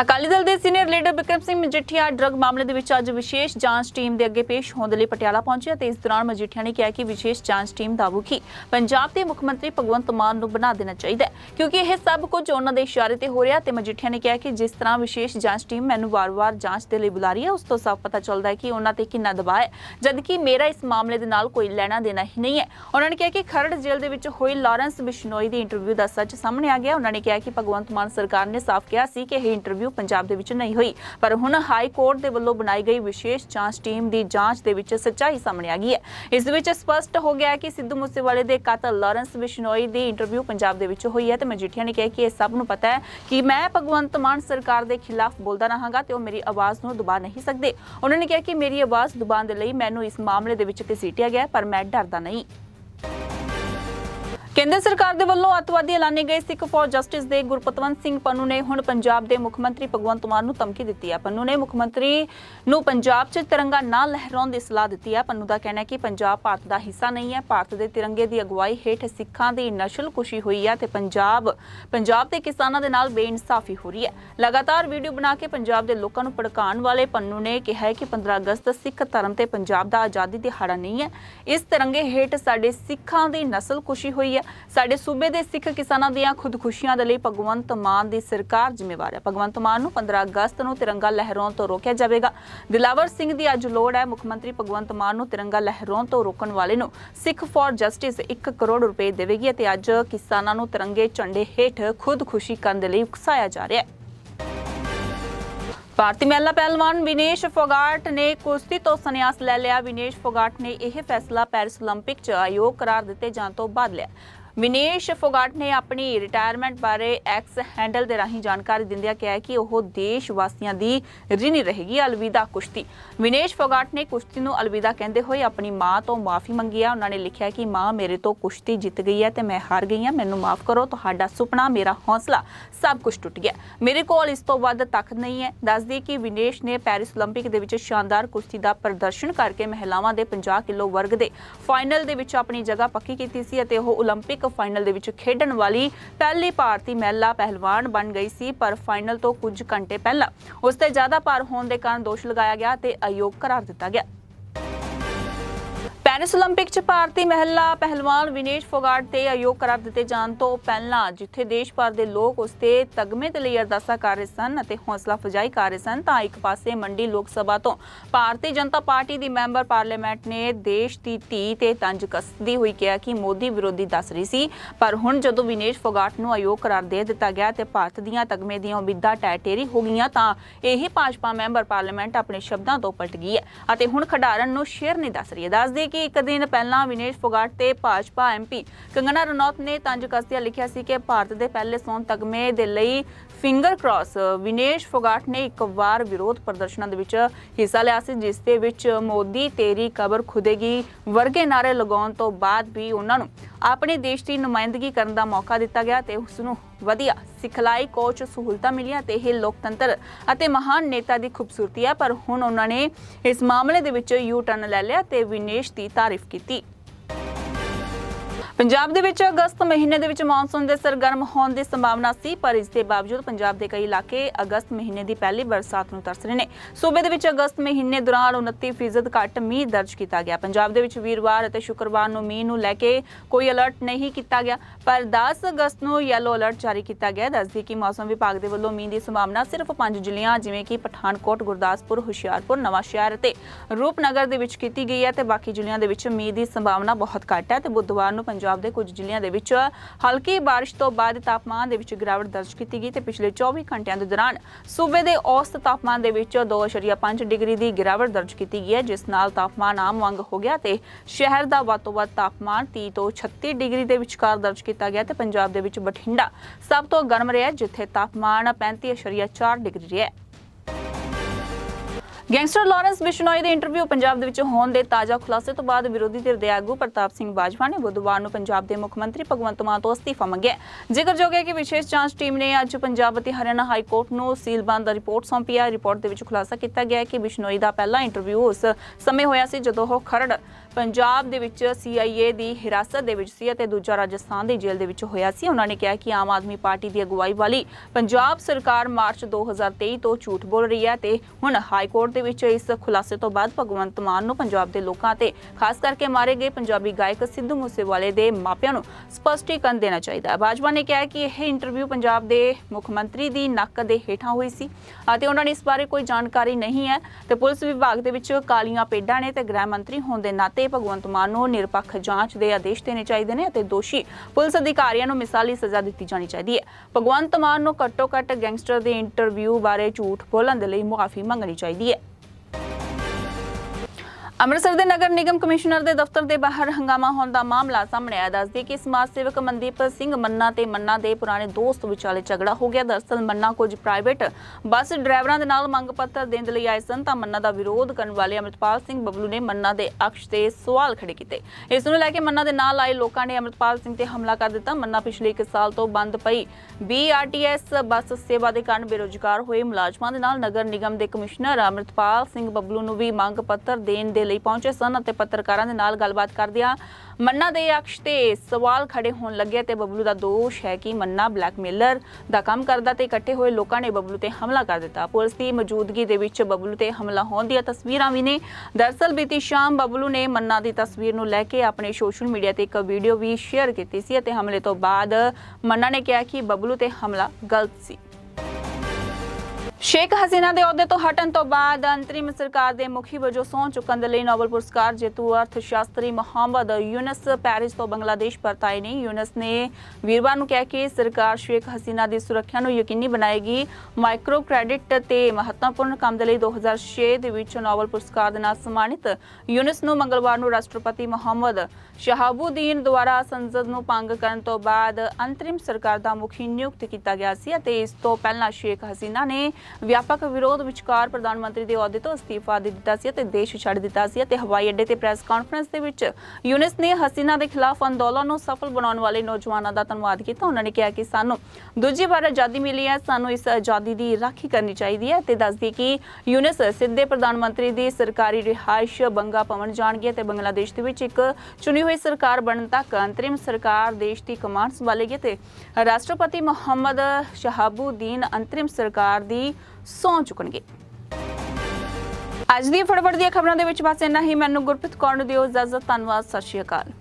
ਅਕਾਲੀ ਦਲ ਦੇ senior leader Bikram Singh Majithia drug ਮਾਮਲੇ ਦੇ ਵਿੱਚ ਅੱਜ ਵਿਸ਼ੇਸ਼ ਜਾਂਚ ਟੀਮ ਦੇ ਅੱਗੇ ਪੇਸ਼ ਹੋਣ ਦੇ ਲਈ ਪਟਿਆਲਾ ਪਹੁੰਚਿਆ ਤੇ ਇਸ ਦੌਰਾਨ ਮਜੀਠੀਆ ਨੇ ਕਿਹਾ ਕਿ ਵਿਸ਼ੇਸ਼ ਜਾਂਚ ਟੀਮ ਦਾ ਮੁਖੀ ਪੰਜਾਬ ਦੇ ਮੁੱਖ ਮੰਤਰੀ ਭਗਵੰਤ ਮਾਨ ਨੂੰ ਬਣਾ ਦੇਣਾ ਚਾਹੀਦਾ ਹੈ, ਕਿਉਂਕਿ ਇਹ ਸਭ ਕੁਝ ਉਹਨਾਂ ਦੇ ਇਸ਼ਾਰੇ ਤੇ ਹੋ ਰਿਹਾ ਤੇ ਮਜੀਠੀਆ ਨੇ ਕਿਹਾ ਕਿ ਜਿਸ ਤਰ੍ਹਾਂ ਵਿਸ਼ੇਸ਼ ਜਾਂਚ ਟੀਮ ਮੈਨੂੰ ਵਾਰ-ਵਾਰ ਜਾਂਚ ਦੇ ਲਈ ਬੁਲਾ ਰਹੀ ਹੈ, ਉਸ ਤੋਂ ਸਾਫ਼ ਪਤਾ ਚੱਲਦਾ ਹੈ ਕਿ ਉਹਨਾਂ ਤੇ ਕਿੰਨਾ ਦਬਾਅ ਹੈ, ਜਦਕਿ ਮੇਰਾ ਇਸ ਮਾਮਲੇ ਦੇ ਨਾਲ ਕੋਈ ਲੈਣਾ ਦੇਣਾ ਹੀ ਨਹੀਂ ਹੈ। ਉਹਨਾਂ ਨੇ ਕਿਹਾ ਕਿ ਖਰੜ ਜੇਲ੍ਹ ਦੇ ਵਿੱਚ ਹੋਈ ਲਾਰੈਂਸ ਬਿਸ਼ਨੋਈ ਦੀ ਇੰਟਰਵਿਊ ਦਾ ਸੱਚ ਸਾਹਮਣੇ ਆ ਗਿਆ। ਉਹਨਾਂ ਨੇ ਕਿਹਾ ਕਿ ਭਗਵੰਤ ਮਾਨ ਸਰਕਾਰ ਨੇ ਸਾਫ਼ ਕਿਹਾ ਸੀ ਕਿ ਇਹ ਇੰਟਰਵਿਊ ਪੰਜਾਬ ਦੇ ਵਿੱਚ ਨਹੀਂ ਹੋਈ। ਪਰ ਹੁਣ ਹਾਈ ਕੋਰਟ ਦੇ ਵੱਲੋਂ ਬਣਾਈ ਗਈ ਵਿਸ਼ੇਸ਼ ਜਾਂਚ ਟੀਮ ਦੀ ਜਾਂਚ ਦੇ ਵਿੱਚ ਸੱਚਾਈ ਸਾਹਮਣੇ ਆ ਗਈ ਹੈ। ਇਸ ਦੇ ਵਿੱਚ ਸਪਸ਼ਟ ਹੋ ਗਿਆ ਹੈ ਕਿ ਸਿੱਧੂ ਮੂਸੇਵਾਲੇ ਦੇ ਕਾਤਲ ਲਾਰੈਂਸ ਬਿਸ਼ਨੋਈ ਦੀ ਇੰਟਰਵਿਊ ਪੰਜਾਬ ਦੇ ਵਿੱਚ ਹੋਈ ਹੈ ਤੇ ਮਜੀਠੀਆ ਨੇ ਕਿਹਾ ਕਿ ਇਹ ਸਭ ਨੂੰ ਪਤਾ ਹੈ ਕਿ ਮੈਂ ਭਗਵੰਤ ਮਾਨ ਸਰਕਾਰ ਦੇ ਖਿਲਾਫ ਬੋਲਦਾ ਰਹਾਂਗਾ ਤੇ ਉਹ ਮੇਰੀ ਆਵਾਜ਼ ਨੂੰ ਦਬਾ ਨਹੀਂ ਸਕਦੇ। ਉਹਨਾਂ ਨੇ ਕਿਹਾ ਕਿ ਮੇਰੀ ਆਵਾਜ਼ ਦਬਾਉਣ ਦੇ ਲਈ ਮੈਨੂੰ ਇਸ ਮਾਮਲੇ ਦੇ ਵਿੱਚ ਘਸੀਟਿਆ ਗਿਆ ਪਰ ਮੈਂ ਡਰਦਾ ਨਹੀਂ। ਕੇਂਦਰ ਸਰਕਾਰ ਦੇ ਵੱਲੋਂ ਅੱਤਵਾਦੀ ਐਲਾਨੇ ਗਏ ਸਿੱਖ ਫॉर ਜਸਟਿਸ ਦੇ ਗੁਰਪਤਵੰਤ ਸਿੰਘ ਪੰਨੂ ਨੇ ਹੁਣ ਪੰਜਾਬ ਦੇ ਮੁੱਖ ਮੰਤਰੀ ਭਗਵੰਤ ਮਾਨ ਨੂੰ ਧਮਕੀ ਦਿੱਤੀ ਹੈ। ਪੰਨੂ ਨੇ ਮੁੱਖ ਮੰਤਰੀ ਨੂੰ ਪੰਜਾਬ 'ਚ ਤਿਰੰਗਾ ਨਾ ਲਹਿਰਾਉਣ ਦੀ ਸਲਾਹ ਦਿੱਤੀ ਹੈ। ਪੰਨੂ ਦਾ ਕਹਿਣਾ ਹੈ ਕਿ ਪੰਜਾਬ ਭਾਰਤ ਦਾ ਹਿੱਸਾ ਨਹੀਂ ਹੈ। ਭਾਰਤ ਦੇ ਤਿਰੰਗੇ ਦੀ ਅਗਵਾਈ ਹੇਠ ਸਿੱਖਾਂ ਦੀ ਨਸ਼ਲਕੁਸ਼ੀ ਹੋਈ ਹੈ ਤੇ ਪੰਜਾਬ ਪੰਜਾਬ ਦੇ ਕਿਸਾਨਾਂ ਦੇ ਨਾਲ ਬੇਇਨਸਾਫੀ ਹੋ ਰਹੀ ਹੈ। ਲਗਾਤਾਰ ਵੀਡੀਓ ਬਣਾ ਕੇ ਪੰਜਾਬ ਦੇ ਲੋਕਾਂ ਨੂੰ ਭੜਕਾਉਣ ਵਾਲੇ ਪੰਨੂ ਨੇ ਕਿਹਾ ਹੈ ਕਿ 15 ਅਗਸਤ ਸਿੱਖ ਧਰਮ ਤੇ ਪੰਜਾਬ ਦਾ ਆਜ਼ਾਦੀ ਦਿਹਾੜਾ ਨਹੀਂ ਹੈ। ਇਸ ਤਿਰੰਗੇ ਹੇਠ ਸਾਡੇ ਸਿੱਖਾਂ ਦੀ ਨਸਲਕੁਸ਼ੀ ਹੋਈ ਹੈ। ਸਾਡੇ ਸੂਬੇ ਦੇ ਸਿੱਖ ਕਿਸਾਨਾਂ ਦੀਆਂ ਖੁਦਕੁਸ਼ੀਆਂ ਦੇ ਲਈ ਭਗਵੰਤ ਮਾਨ ਦੀ ਸਰਕਾਰ ਜ਼ਿੰਮੇਵਾਰ ਹੈ। ਭਗਵੰਤ ਮਾਨ ਨੂੰ 15 ਅਗਸਤ ਨੂੰ ਤਿਰੰਗਾ ਲਹਿਰਾਉਣ ਤੋਂ ਰੋਕਿਆ ਜਾਵੇਗਾ। ਦਿਲਾਵਰ ਸਿੰਘ ਦੀ ਅੱਜ ਲੋੜ ਹੈ ਮੁੱਖ ਮੰਤਰੀ ਭਗਵੰਤ ਮਾਨ ਨੂੰ ਤਿਰੰਗਾ ਲਹਿਰਾਉਣ ਤੋਂ ਰੋਕਣ ਵਾਲੇ ਨੂੰ। ਸਿੱਖ ਫॉर ਜਸਟਿਸ 1 ਕਰੋੜ ਰੁਪਏ ਦੇਵੇਗੀ ਅਤੇ ਅੱਜ ਕਿਸਾਨਾਂ ਨੂੰ ਤਿਰੰਗੇ ਝੰਡੇ ਹੇਠ ਖੁਦਕੁਸ਼ੀ ਕਰਨ ਦੇ ਲਈ ਉਕਸਾਇਆ ਜਾ ਰਿਹਾ ਹੈ। ਭਾਰਤੀ ਮਹਿਲਾ ਪਹਿਲਵਾਨ ਵਿਨੇਸ਼ ਫੋਗਾਟ ਨੇ ਕੁਸ਼ਤੀ ਤੋਂ ਸੰਨਿਆਸ ਲੈ ਲਿਆ ਵਿਨੇਸ਼ ਫੋਗਾਟ ਨੇ ਇਹ ਫੈਸਲਾ ਪੈਰਿਸ 올림픽 'ਚ ਅਯੋਗ ਕਰਾਰ ਦਿੱਤੇ ਜਾਣ ਤੋਂ ਬਾਅਦ ਲਿਆ ਵਿਨੇਸ਼ ਫੋਗਾਟ ਨੇ ਆਪਣੀ ਰਿਟਾਇਰਮੈਂਟ ਬਾਰੇ ਐਕਸ ਹੈਂਡਲ ਦੇ ਰਾਹੀਂ ਜਾਣਕਾਰੀ ਦਿੰਦਿਆਂ ਕਿਹਾ ਕਿ ਉਹ ਦੇਸ਼ ਵਾਸੀਆਂ ਦੀ ਰਿਣੀ ਰਹੇਗੀ ਅਲਵਿਦਾ ਕੁਸ਼ਤੀ ਵਿਨੇਸ਼ ਫੋਗਾਟ ਨੇ ਕੁਸ਼ਤੀ ਨੂੰ ਅਲਵਿਦਾ ਕਹਿੰਦੇ ਹੋਏ ਆਪਣੀ ਮਾਂ ਤੋਂ ਮਾਫੀ ਮੰਗੀ ਹੈ ਉਹਨਾਂ ਨੇ ਲਿਖਿਆ ਕਿ ਮਾਂ ਮੇਰੇ ਤੋਂ ਕੁਸ਼ਤੀ ਜਿੱਤ ਗਈ ਹੈ ਤੇ ਮੈਂ ਹਾਰ ਗਈ ਹਾਂ ਮੈਨੂੰ ਮਾਫ ਕਰੋ ਤੁਹਾਡਾ ਸੁਪਨਾ ਮੇਰਾ ਹੌਸਲਾ ਸਭ ਕੁਝ ਟੁੱਟ ਗਿਆ ਮੇਰੇ ਕੋਲ ਇਸ ਤੋਂ ਵੱਧ ਤਾਕਤ ਨਹੀਂ ਹੈ ਦੱਸਦੀ ਕਿ ਵਿਨੇਸ਼ ਨੇ ਪੈਰਿਸ 올림픽 ਦੇ ਵਿੱਚ ਸ਼ਾਨਦਾਰ ਕੁਸ਼ਤੀ ਦਾ ਪ੍ਰਦਰਸ਼ਨ ਕਰਕੇ ਮਹਿਲਾਵਾਂ ਦੇ 50 ਕਿਲੋ ਵਰਗ ਦੇ ਫਾਈਨਲ ਦੇ ਵਿੱਚ ਆਪਣੀ ਜਗ੍ਹਾ ਪੱਕੀ ਕੀਤੀ ਸੀ ਅਤੇ ਉਹ 올림픽 ਫਾਈਨਲ ਦੇ ਵਿੱਚ ਖੇਡਣ ਵਾਲੀ ਪਹਿਲੀ ਭਾਰਤੀ ਮਹਿਲਾ ਪਹਿਲਵਾਨ ਬਣ ਗਈ ਸੀ, ਪਰ ਫਾਈਨਲ ਤੋਂ ਕੁਝ ਘੰਟੇ ਪਹਿਲਾਂ ਉਸ ਤੇ ਜ਼ਿਆਦਾ ਭਾਰ ਹੋਣ ਦੇ ਕਾਰਨ ਦੋਸ਼ ਲਗਾਇਆ ਗਿਆ ਤੇ ਅਯੋਗ ਕਰਾਰ ਦਿੱਤਾ ਗਿਆ। ਪੈਰਿਸ 올림픽 'ਚ ਭਾਰਤੀ ਮਹਿਲਾ ਪਹਿਲਵਾਨ ਵਿਨੇਸ਼ ਫੋਗਾਟ ਤੇ ਅਯੋਗ ਕਰਾਰ ਦਿੱਤੇ ਜਾਣ ਤੋਂ ਪਹਿਲਾਂ ਜਿੱਥੇ ਦੇਸ਼ ਭਰ ਦੇ ਲੋਕ ਉਸ ਤੇ ਤਗਮੇ ਦੇ ਲਈ ਅਰਦਾਸਾ ਕਰ ਰਹੇ ਸਨ ਅਤੇ ਹੌਸਲਾ ਫਜ਼ਾਈ ਕਰ ਰਹੇ ਸਨ ਤਾਂ ਇੱਕ ਪਾਸੇ ਮੰਡੀ ਲੋਕ ਸਭਾ ਤੋਂ ਭਾਰਤੀ ਜਨਤਾ ਪਾਰਟੀ ਦੀ ਮੈਂਬਰ ਪਾਰਲੀਮੈਂਟ ਨੇ ਦੇਸ਼ ਦੀ ਧੀ ਤੇ ਤੰਜ ਕੱਸਦੀ ਹੋਈ ਕਿਹਾ ਕਿ ਮੋਦੀ ਵਿਰੋਧੀ ਦੱਸ ਰਹੀ ਸੀ ਪਰ ਹੁਣ ਜਦੋਂ ਵਿਨੇਸ਼ ਫੋਗਾਟ ਨੂੰ ਅਯੋਗ ਕਰਾਰ ਦੇ ਦਿੱਤਾ ਗਿਆ ਤੇ ਭਾਰਤ ਦੀਆਂ ਤਗਮੇ ਦੀਆਂ ਉਮੀਦਾਂ ਟੈਟੇਰੀ ਹੋ ਗਈਆਂ ਤਾਂ ਇਹੀ ਭਾਜਪਾ ਮੈਂਬਰ ਪਾਰਲੀਮੈਂਟ ਆਪਣੇ ਸ਼ਬਦਾਂ ਤੋਂ ਪਲਟ ਗਈ ਹੈ ਅਤੇ ਹੁਣ ਖਿਡਾਰਨ ਨੂੰ ਸ਼ੇਰ ਨਹੀਂ ਦੱਸ ਰਹੀ ਹੈ ਦੱਸਦੇ ਕਿ ਇੱਕ ਦਿਨ ਪਹਿਲਾਂ ਵਿਨੇਸ਼ ਫੋਗਾਟ ਤੇ ਭਾਜਪਾ ਐਮਪੀ ਕੰਗਨਾ ਰਣੌਤ ਨੇ ਤੰਜ ਕੱਸਦਿਆਂ ਲਿਖਿਆ ਸੀ ਕਿ ਭਾਰਤ ਦੇ ਪਹਿਲੇ ਸੋਨ ਤਗਮੇ ਦੇ ਲਈ ਫਿੰਗਰ ਕ੍ਰਾਸ, ਵਿਨੇਸ਼ ਫੋਗਾਟ ਨੇ ਇੱਕ ਵਾਰ ਵਿਰੋਧ ਪ੍ਰਦਰਸ਼ਨਾਂ ਦੇ ਵਿੱਚ ਹਿੱਸਾ ਲਿਆ ਸੀ, ਜਿਸ ਦੇ ਵਿੱਚ ਮੋਦੀ ਤੇਰੀ ਕਬਰ ਖੁਦੇਗੀ, ਵਰਗੇ ਨਾਰੇ ਲਗਾਉਣ ਤੋਂ ਬਾਅਦ ਵੀ ਉਹਨਾਂ ਨੂੰ ਆਪਣੇ ਦੇਸ਼ ਦੀ ਨੁਮਾਇੰਦਗੀ ਕਰਨ ਦਾ ਮੌਕਾ ਦਿੱਤਾ ਗਿਆ ਤੇ ਉਸ ਨੂੰ ਵਧੀਆ ਸਿਖਲਾਈ ਕੋਚ ਸਹੂਲਤਾਂ ਮਿਲੀਆਂ ਤੇ ਇਹ ਲੋਕਤੰਤਰ ਅਤੇ ਮਹਾਨ ਨੇਤਾ ਦੀ ਖੂਬਸੂਰਤੀ ਹੈ। ਪਰ ਹੁਣ ਉਹਨਾਂ ਨੇ ਇਸ ਮਾਮਲੇ ਦੇ ਵਿੱਚ ਯੂ ਟਰਨ ਲੈ ਲਿਆ ਤੇ ਵਿਨੇਸ਼ ਦੀ ਤਾਰੀਫ ਕੀਤੀ। ਪੰਜਾਬ ਦੇ ਵਿੱਚ ਅਗਸਤ ਮਹੀਨੇ ਦੇ ਵਿੱਚ ਮੌਨਸੂਨ ਦੇ ਸਰਗਰਮ ਹੋਣ ਦੀ ਸੰਭਾਵਨਾ ਸੀ, ਪਰ ਇਸ ਦੇ ਬਾਵਜੂਦ ਪੰਜਾਬ ਦੇ ਕਈ ਇਲਾਕੇ ਅਗਸਤ ਮਹੀਨੇ ਦੀ ਪਹਿਲੀ ਬਰਸਾਤ ਨੂੰ ਤਰਸ ਰਹੇ ਨੇ। ਸੂਬੇ ਦੇ ਵਿੱਚ ਅਗਸਤ ਮਹੀਨੇ ਦੌਰਾਨ 29% ਘੱਟ ਮੀਂਹ ਦਰਜ ਕੀਤਾ ਗਿਆ। ਪੰਜਾਬ ਦੇ ਵਿੱਚ ਵੀਰਵਾਰ ਅਤੇ ਸ਼ੁੱਕਰਵਾਰ ਨੂੰ ਮੀਂਹ ਨੂੰ ਲੈ ਕੇ ਕੋਈ ਅਲਰਟ ਨਹੀਂ ਕੀਤਾ ਗਿਆ, ਪਰ 10 ਅਗਸਤ ਨੂੰ ਯੈਲੋ ਅਲਰਟ ਜਾਰੀ ਕੀਤਾ ਗਿਆ। ਦੱਸਦੀ ਕਿ ਮੌਸਮ ਵਿਭਾਗ ਦੇ ਵੱਲੋਂ ਮੀਂਹ ਦੀ ਸੰਭਾਵਨਾ ਸਿਰਫ ਪੰਜ ਜ਼ਿਲ੍ਹਿਆਂ, ਜਿਵੇਂ ਕਿ ਪਠਾਨਕੋਟ, ਗੁਰਦਾਸਪੁਰ, ਹੁਸ਼ਿਆਰਪੁਰ, ਨਵਾਂਸ਼ਹਿਰ ਅਤੇ ਰੂਪਨਗਰ ਦੇ ਵਿੱਚ ਕੀਤੀ ਗਈ ਹੈ ਤੇ ਬਾਕੀ ਜ਼ਿਲ੍ਹਿਆਂ ਦੇ ਵਿੱਚ ਮੀਂਹ ਦੀ ਸੰਭਾਵਨਾ ਬਹੁਤ ਘੱਟ ਹੈ ਤੇ ਬੁੱਧਵਾਰ ਨੂੰ ਪੰਜਾਬ ਦੇ ਕੁਝ ਜ਼ਿਲ੍ਹਿਆਂ ਦੇ ਵਿੱਚ ਹਲਕੀ ਬਾਰਿਸ਼ ਤੋਂ ਬਾਅਦ ਤਾਪਮਾਨ ਦੇ ਵਿੱਚ ਗਿਰਾਵਟ ਦਰਜ ਕੀਤੀ ਗਈ ਤੇ ਪਿਛਲੇ 24 ਘੰਟਿਆਂ ਦੇ ਦੌਰਾਨ ਸੂਬੇ ਦੇ ਔਸਤ ਤਾਪਮਾਨ ਦੇ ਵਿੱਚ 2.5 ਡਿਗਰੀ ਦੀ ਗਿਰਾਵਟ ਦਰਜ ਕੀਤੀ ਗਈ ਹੈ, ਜਿਸ ਨਾਲ ਤਾਪਮਾਨ ਆਮ ਵਾਂਗ ਹੋ ਗਿਆ ਤੇ ਸ਼ਹਿਰ ਦਾ ਵੱਧ ਤੋਂ ਵੱਧ ਤਾਪਮਾਨ 30 ਤੋਂ 36 ਡਿਗਰੀ ਦੇ ਵਿਚਕਾਰ ਦਰਜ ਕੀਤਾ ਗਿਆ ਤੇ ਪੰਜਾਬ ਦੇ ਵਿੱਚ ਬਠਿੰਡਾ ਸਭ ਤੋਂ ਗਰਮ ਰਿਹਾ, ਜਿੱਥੇ ਤਾਪਮਾਨ 35.4 ਡਿਗਰੀ ਰਿਹਾ ਗੈਂਗਸਟਰ ਲਾਰੈਂਸ ਬਿਸ਼ਨੋਈ ਦੇ ਇੰਟਰਵਿਊ ਪੰਜਾਬ ਦੇ ਵਿੱਚ ਹੋਣ ਦੇ ਤਾਜ਼ਾ ਖੁਲਾਸੇ ਤੋਂ ਬਾਅਦ ਵਿਰੋਧੀ ਧਿਰ ਦੇ ਆਗੂ ਪ੍ਰਤਾਪ ਸਿੰਘ ਬਾਜਵਾ ਨੇ ਬੁੱਧਵਾਰ ਨੂੰ ਪੰਜਾਬ ਦੇ ਮੁੱਖ ਮੰਤਰੀ ਭਗਵੰਤ ਮਾਨ ਤੋਂ ਅਸਤੀਫਾ ਮੰਗਿਆ ਜ਼ਿਕਰਯੋਗ ਹੈ ਕਿ ਵਿਸ਼ੇਸ਼ ਜਾਂਚ ਟੀਮ ਨੇ ਅੱਜ ਪੰਜਾਬ ਅਤੇ ਹਰਿਆਣਾ ਹਾਈ ਕੋਰਟ ਨੂੰ ਸੀਲਬੰਦ ਰਿਪੋਰਟ ਸੌਂਪੀ ਹੈ। ਰਿਪੋਰਟ ਦੇ ਵਿੱਚ ਖੁਲਾਸਾ ਕੀਤਾ ਗਿਆ ਹੈ ਕਿ ਬਿਸ਼ਨੋਈ ਦਾ ਪਹਿਲਾ ਇੰਟਰਵਿਊ ਉਸ ਸਮੇਂ ਹੋਇਆ ਸੀ ਜਦੋਂ ਉਹ ਖਰੜ ਪੰਜਾਬ ਦੇ ਵਿੱਚ CIA ਦੀ ਹਿਰਾਸਤ ਦੇ ਵਿੱਚ ਸੀ ਅਤੇ ਦੂਜਾ ਰਾਜਸਥਾਨ ਦੀ ਜੇਲ੍ਹ ਦੇ ਵਿੱਚ ਹੋਇਆ ਸੀ। ਉਹਨਾਂ ਨੇ ਕਿਹਾ ਕਿ ਆਮ ਆਦਮੀ ਪਾਰਟੀ ਦੀ ਅਗਵਾਈ ਵਾਲੀ ਪੰਜਾਬ ਸਰਕਾਰ ਮਾਰਚ 2023 ਤੋਂ ਝੂਠ ਬੋਲ ਰਹੀ ਹੈ ਤੇ ਹੁਣ ਹਾਈ ਕੋਰਟ ਦੇ ਵਿੱਚ ਇਸ ਖੁਲਾਸੇ ਤੋਂ ਬਾਅਦ ਭਗਵੰਤ ਮਾਨ ਨੂੰ ਪੰਜਾਬ ਦੇ ਲੋਕਾਂ ਤੇ ਖਾਸ ਕਰਕੇ ਮਾਰੇ ਗਏ ਪੰਜਾਬੀ ਗਾਇਕ ਸਿੱਧੂ ਮੂਸੇਵਾਲੇ ਦੇ ਮਾਪਿਆਂ ਨੂੰ ਸਪਸ਼ਟੀਕਰਨ ਦੇਣਾ ਚਾਹੀਦਾ ਹੈ। ਬਾਜਵਾ ਨੇ ਕਿਹਾ ਕਿ ਇਹ ਇੰਟਰਵਿਊ ਪੰਜਾਬ ਦੇ ਮੁੱਖ ਮੰਤਰੀ ਦੀ ਨੱਕ ਦੇ ਹੇਠਾਂ ਹੋਈ ਸੀ ਅਤੇ ਉਹਨਾਂ ਨੇ ਇਸ ਬਾਰੇ ਕੋਈ ਜਾਣਕਾਰੀ ਨਹੀਂ ਹੈ ਤੇ ਪੁਲਿਸ ਵਿਭਾਗ ਦੇ ਵਿੱਚ ਕਾਲੀਆਂ ਪੇਡਾਂ ਨੇ ਤੇ ਗ੍ਰਹਿ ਮੰਤਰੀ ਹੋਣ ਦੇ ਨਾਤੇ ਭਗਵੰਤ ਮਾਨ ਨੂੰ ਨਿਰਪੱਖ ਜਾਂਚ ਦੇ ਆਦੇਸ਼ ਦੇਣੇ ਚਾਹੀਦੇ ਨੇ ਅਤੇ ਦੋਸ਼ੀ ਪੁਲਿਸ ਅਧਿਕਾਰੀਆਂ ਨੂੰ ਮਿਸਾਲੀ ਸਜ਼ਾ ਦਿੱਤੀ ਜਾਣੀ ਚਾਹੀਦੀ ਹੈ। ਭਗਵੰਤ ਮਾਨ ਨੂੰ ਘੱਟੋ ਘੱਟ ਗੈਂਗਸਟਰ ਦੇ ਇੰਟਰਵਿਊ ਬਾਰੇ ਝੂਠ ਬੋਲਣ ਦੇ ਲਈ ਮੁਆਫੀ ਮੰਗਣੀ ਚਾਹੀਦੀ ਹੈ। ਅੰਮ੍ਰਿਤਸਰ ਦੇ ਨਗਰ ਨਿਗਮ ਕਮਿਸ਼ਨਰ ਦੇ ਦਫ਼ਤਰ ਦੇ ਬਾਹਰ ਹੰਗਾਮਾ ਹੋਣ ਦਾ ਮਾਮਲਾ ਸਾਹਮਣੇ ਆਇਆ। ਦੱਸਦੀ ਕਿ ਸਮਾਜ ਸੇਵਕ ਮਨਦੀਪ ਸਿੰਘ ਮੰਨਾ ਤੇ ਮੰਨਾ ਦੇ ਪੁਰਾਣੇ ਦੋਸਤ ਵਿਚਾਲੇ ਝਗੜਾ ਹੋ ਗਿਆ। ਦਰਅਸਲ ਮੰਨਾ ਕੁਝ ਪ੍ਰਾਈਵੇਟ ਬੱਸ ਡਰਾਈਵਰਾਂ ਦੇ ਨਾਲ ਮੰਗ ਪੱਤਰ ਦੇਣ ਲਈ ਆਏ ਸਨ, ਤਾਂ ਮੰਨਾ ਦਾ ਵਿਰੋਧ ਕਰਨ ਵਾਲੇ ਅਮਰਿਤਪਾਲ ਸਿੰਘ ਬੱਬਲੂ ਨੇ ਮੰਨਾ ਦੇ ਅਕਸ਼ ਤੇ ਸਵਾਲ ਖੜੇ ਕੀਤੇ। ਇਸ ਨੂੰ ਲੈ ਕੇ ਮੰਨਾ ਦੇ ਨਾਲ ਆਏ ਲੋਕਾਂ ਨੇ ਅਮਰਿਤਪਾਲ ਸਿੰਘ ਤੇ ਹਮਲਾ ਕਰ ਦਿੱਤਾ। ਮੰਨਾ ਪਿਛਲੇ 1 ਸਾਲ ਤੋਂ ਬੰਦ ਪਈ BRTS ਬੱਸ ਸੇਵਾ ਦੇ ਕਾਰਨ ਬੇਰੋਜ਼ਗਾਰ ਹੋਏ ਮੁਲਾਜ਼ਮਾਂ ਦੇ ਨਾਲ ਨਗਰ ਨਿਗਮ ਦੇ ਕਮਿਸ਼ਨਰ ਅਮਰਿਤਪਾਲ ਸਿੰਘ ਬਬਲੂ ਨੂੰ ਵੀ ਮੰਗ ਪੱਤਰ ਦੇਣ ਦੇ ਲਈ ਪਹੁੰਚੇ ਸਨ ਅਤੇ ਪੱਤਰਕਾਰਾਂ ਦੇ ਨਾਲ ਗੱਲਬਾਤ ਕਰਦਿਆਂ ਮੰਨਾ ਦੇ ਅਕਸ਼ ਤੇ ਸਵਾਲ ਖੜੇ ਹੋਣ ਲੱਗੇ ਤੇ ਬੱਬਲੂ ਦਾ ਦੋਸ਼ ਹੈ ਕਿ ਮੰਨਾ ਬਲੈਕਮੇਲਰ ਦਾ ਕੰਮ ਕਰਦਾ ਤੇ ਇਕੱਠੇ ਹੋਏ ਲੋਕਾਂ ਨੇ ਬੱਬਲੂ ਤੇ ਹਮਲਾ ਕਰ ਦਿੱਤਾ। ਪੁਲਿਸ ਦੀ ਮੌਜੂਦਗੀ ਦੇ ਵਿੱਚ ਬਬਲੂ ਤੇ ਹਮਲਾ ਹੋਣ ਦੀਆਂ ਤਸਵੀਰਾਂ ਵੀ ਨੇ। ਦਰਅਸਲ ਬੀਤੀ ਸ਼ਾਮ ਬਬਲੂ ਨੇ ਮੰਨਾ ਦੀ ਤਸਵੀਰ ਨੂੰ ਲੈ ਕੇ ਆਪਣੇ ਸੋਸ਼ਲ ਮੀਡੀਆ ਤੇ ਇੱਕ ਵੀਡੀਓ ਵੀ ਸ਼ੇਅਰ ਕੀਤੀ ਸੀ ਅਤੇ ਹਮਲੇ ਤੋਂ ਬਾਅਦ ਮੰਨਾ ਨੇ ਕਿਹਾ ਕਿ ਬਬਲੂ ਤੇ ਹਮਲਾ ਗਲਤ ਸੀ। ਸ਼ੇਖ ਹਸੀਨਾ ਦੇ ਅਹੁਦੇ ਤੋਂ ਹਟਣ ਤੋਂ ਬਾਅਦ ਅੰਤਰਿਮ ਸਰਕਾਰ ਦੇ ਮੁਖੀ ਵਜੋਂ ਸਹੁੰ ਚੁੱਕਣ ਦੇ ਲਈ ਨੋਬਲ ਪੁਰਸਕਾਰ ਜੇਤੂ ਅਰਥ ਸ਼ਾਸਤਰੀ ਮੁਹੰਮਦ ਯੂਨਸ ਪੈਰਿਸ ਤੋਂ ਬੰਗਲਾਦੇਸ਼ ਪਰਤਾਏ ਨੇ। ਯੂਨਸ ਨੇ ਵੀਰਵਾਰ ਨੂੰ ਕਿਹਾ ਕਿ ਸਰਕਾਰ ਸ਼ੇਖ ਹਸੀਨਾ ਦੀ ਸੁਰੱਖਿਆ ਨੂੰ ਯਕੀਨੀ ਬਣਾਏਗੀ। ਮਾਈਕਰੋ ਕ੍ਰੈਡਿਟ ਤੇ ਮਹੱਤਵਪੂਰਨ ਕੰਮ ਦੇ ਲਈ 2006 ਦੇ ਵਿੱਚ ਨੋਬਲ ਪੁਰਸਕਾਰ ਦੇ ਨਾਲ ਸਨਮਾਨਿਤ ਯੂਨਸ ਨੂੰ ਮੰਗਲਵਾਰ ਨੂੰ ਰਾਸ਼ਟਰਪਤੀ ਮੁਹੰਮਦ ਸ਼ਹਾਬੂਦੀਨ ਦੁਆਰਾ ਸੰਸਦ ਨੂੰ ਭੰਗ ਕਰਨ ਤੋਂ ਬਾਅਦ ਅੰਤਰਿਮ ਸਰਕਾਰ ਦਾ ਮੁਖੀ ਨਿਯੁਕਤ ਕੀਤਾ ਗਿਆ ਸੀ ਅਤੇ ਇਸ ਤੋਂ ਪਹਿਲਾਂ ਸ਼ੇਖ ਹਸੀਨਾ ਨੇ ਵਿਆਪਕ ਵਿਰੋਧ ਵਿਚਕਾਰ ਪ੍ਰਧਾਨ ਮੰਤਰੀ ਦੇ ਅਹੁਦੇ ਤੋਂ ਅਸਤੀਫਾ ਦੇ ਦਿੱਤਾ ਸੀ ਅਤੇ ਦੇਸ਼ ਛੱਡ ਦਿੱਤਾ ਸੀ ਅਤੇ ਹਵਾਈ ਅੱਡੇ ਤੇ ਪ੍ਰੈਸ ਕਾਨਫਰੰਸ ਦੇ ਵਿੱਚ ਯੂਨਿਸ ਨੇ ਹਸੀਨਾ ਦੇ ਖਿਲਾਫ ਅੰਦੋਲਨ ਨੂੰ ਸਫਲ ਬਣਾਉਣ ਵਾਲੇ ਨੌਜਵਾਨਾਂ ਦਾ ਧੰਨਵਾਦ ਕੀਤਾ। ਉਹਨਾਂ ਨੇ ਕਿਹਾ ਕਿ ਸਾਨੂੰ ਦੂਜੀ ਵਾਰ ਆਜ਼ਾਦੀ ਮਿਲੀ ਹੈ, ਸਾਨੂੰ ਇਸ ਆਜ਼ਾਦੀ ਦੀ ਰਾਖੀ ਕਰਨੀ ਚਾਹੀਦੀ ਹੈ ਤੇ ਦੱਸਦੀ ਕਿ ਯੂਨਿਸ ਸਿੱਧੇ ਪ੍ਰਧਾਨ ਮੰਤਰੀ ਦੀ ਸਰਕਾਰੀ ਰਿਹਾਇਸ਼ ਬੰਗਾ ਭਵਨ ਜਾਣਗੇ ਤੇ ਬੰਗਲਾਦੇਸ਼ ਦੇ ਵਿੱਚ ਇੱਕ ਚੁਣੀ ਹੋਈ ਸਰਕਾਰ ਬਣਨ ਤੱਕ ਅੰਤਰਿਮ ਸਰਕਾਰ ਦੇਸ਼ ਦੀ ਕਮਾਂਡ ਸੰਭਾਲੇਗੀ ਤੇ ਰਾਸ਼ਟਰਪਤੀ ਮੁਹੰਮਦ ਸ਼ਹਾਬੂਦੀਨ ਅੰਤਰਿਮ ਸਰਕਾਰ ਦੀ ਸਹੁੰ ਚੁੱਕਣਗੇ। ਅੱਜ ਦੀ ਫੜਫੜ ਦੀਆਂ ਖਬਰਾਂ ਦੇ ਵਿੱਚ ਬਸ ਇੰਨਾ ਹੀ। ਮੈਨੂੰ ਗੁਰਪ੍ਰੀਤ ਕੌਰ ਨੂੰ ਦਿਓ ਇਜਾਜ਼ਤ। ਧੰਨਵਾਦ। ਸਤਿ ਸ਼੍ਰੀ ਅਕਾਲ।